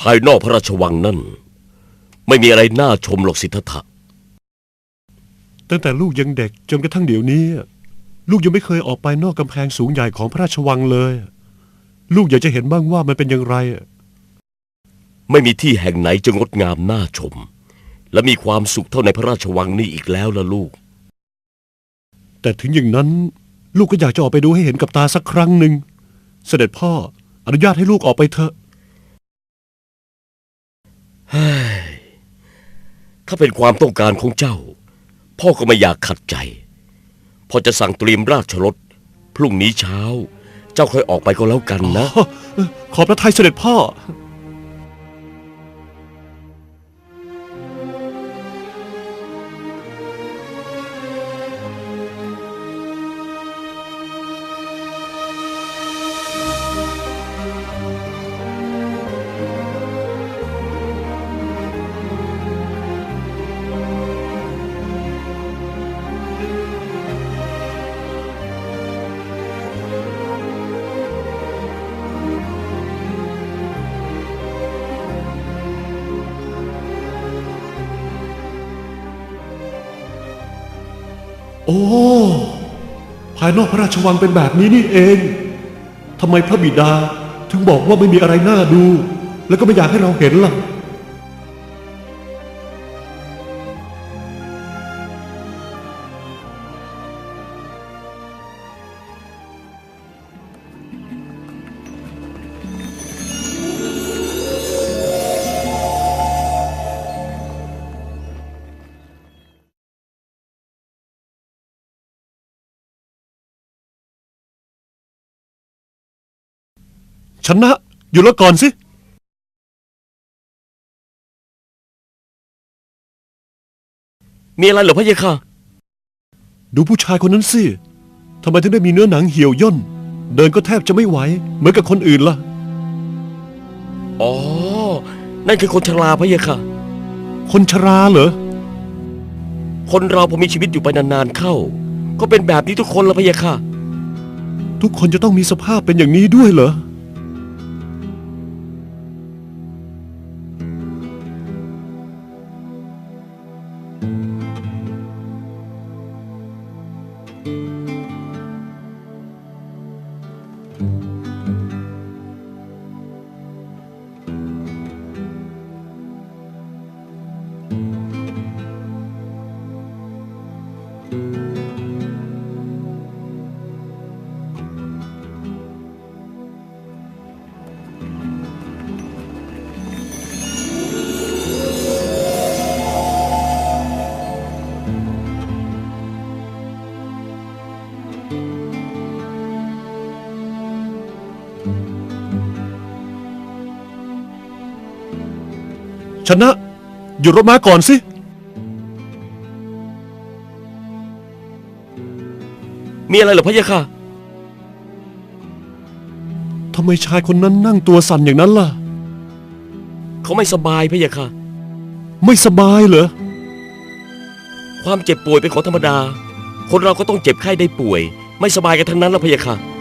ภายนอกพระราชวังนั่น ไม่มีอะไรน่าชมหรอกสิทธัตถะ ตั้งแต่ลูกยังเด็กจนกระทั่งเดี๋ยวนี้ ลูกยังไม่เคยออกไปนอกกำแพงสูงใหญ่ของพระราชวังเลย ลูกอยากจะเห็นบ้างว่ามันเป็นอย่างไร ไม่มีที่แห่งไหนจะงดงามน่าชม และมีความสุขเท่าในพระราชวังนี้อีกแล้วล่ะลูก แต่ถึงอย่างนั้น ลูกก็อยากจะออกไปดูให้เห็นกับตาสักครั้งหนึ่งเสด็จพ่ออนุญาตให้ลูกออกไปเถอะ ถ้าเป็นความต้องการของเจ้า พ่อก็ไม่อยากขัดใจ พ่อจะสั่งเตรียมราชรถ พรุ่งนี้เช้า เจ้าค่อยออกไปก็แล้วกันนะ ขอพระทัยเสด็จพ่อ โอ้ ภายนอกพระราชวังเป็นแบบนี้นี่เอง ทำไมพระบิดาถึงบอกว่าไม่มีอะไรน่าดู แล้วก็ไม่อยากให้เราเห็นล่ะ ชนะ อยู่แล้วก่อนสิ มีอะไรเหรอพะเยะค่ะ ดูผู้ชายคนนั้นสิทำไมถึงได้มีเนื้อหนังเหี่ยวย่น เดินก็แทบจะไม่ไหว เหมือนกับคนอื่นล่ะ อ๋อ นั่นคือคนชราพะเยะค่ะ คนชราเหรอ คนเราพอมีชีวิตอยู่ไปนานๆเข้า ก็เป็นแบบนี้ทุกคนละพะเยะค่ะ ทุกคนจะต้องมีสภาพเป็นอย่างนี้ด้วยเหรอ thank mm -hmm. you ชนะ หยุดรถม้าก่อนสิ มีอะไรเหรอพะยะค่ะ ทำไมชายคนนั้นนั่งตัวสั่นอย่างนั้นล่ะ เขาไม่สบายพะยะค่ะ ไม่สบายเหรอ ความเจ็บป่วยเป็นของธรรมดา คนเราก็ต้องเจ็บไข้ได้ป่วย ไม่สบายกันทั้งนั้นละพะยะค่ะ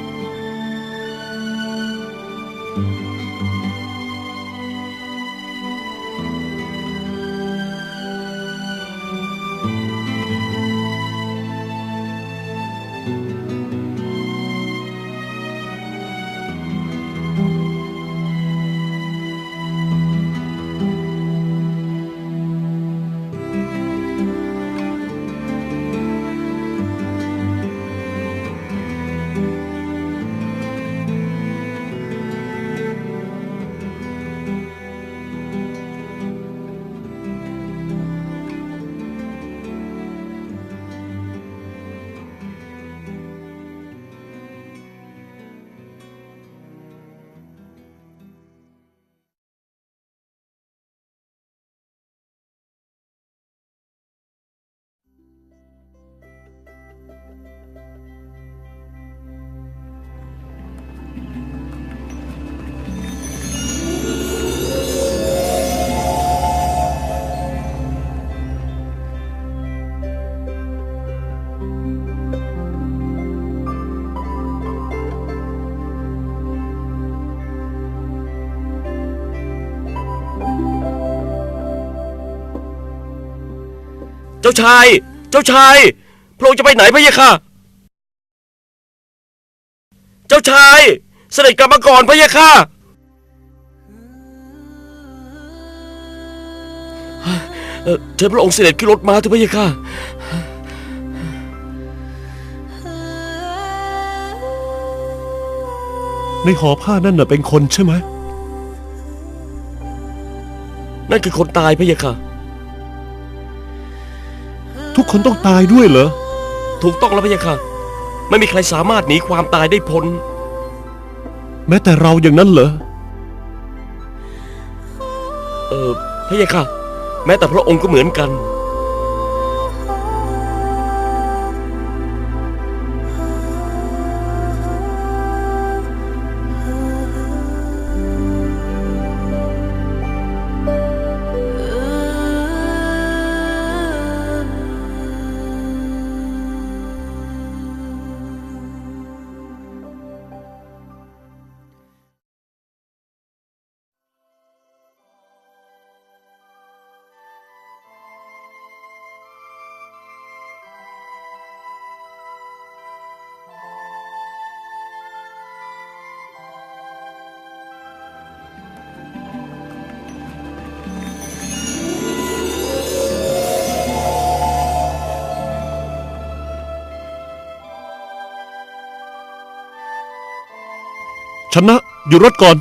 าชาย เจ้าชาย พระองค์จะไปไหนพะยะค่ะ เจ้าชาย เสด็จกลับมาก่อนพะยะค่ะ เอ่อเชิญพระองค์เสด็จขึ้นรถม้าเถอะพะยะค่ะ ในห่อผ้านั่นน่ะเป็นคนใช่ไหม นั่นคือคนตายพะยะค่ะทุก คนต้องตายด้วยเหรอ ถูกต้องแล้วพะยะค่ะ ไม่มีใครสามารถหนีความตายได้พ้น แม้แต่เราอย่างนั้นเหรอ เออพะยะค่ะ แม้แต่พระองค์ก็เหมือนกัน ชนะ อยู่รถก่อน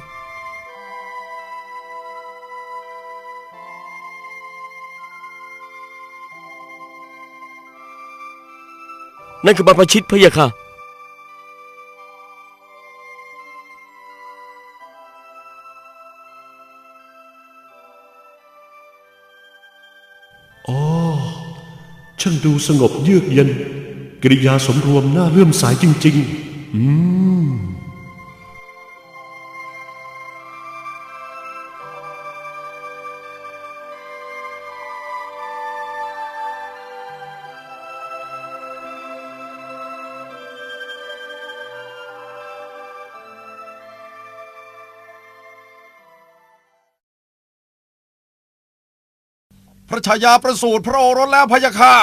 นั่นคือบรรพชิตพะยะค่ะ อ๋อ ช่างดูสงบเยือกเย็น กิริยาสมรวมน่าเลื่อมสายจริง ๆ อืม ระชายาประสูติพระโอรสแล้วพะยะค่ะ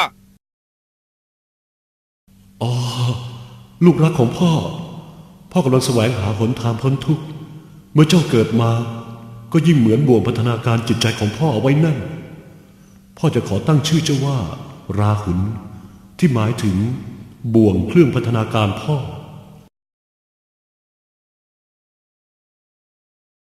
อ๋อ ลูกรักของพ่อ พ่อกำลังแสวงหาหนทางพ้นทุกข์ เมื่อเจ้าเกิดมา ก็ยิ่งเหมือนบ่วงพัฒนาการจิตใจของพ่อเอาไว้นั่น พ่อจะขอตั้งชื่อเจ้าว่า ราหุลที่หมายถึงบ่วงเครื่องพัฒนาการพ่อ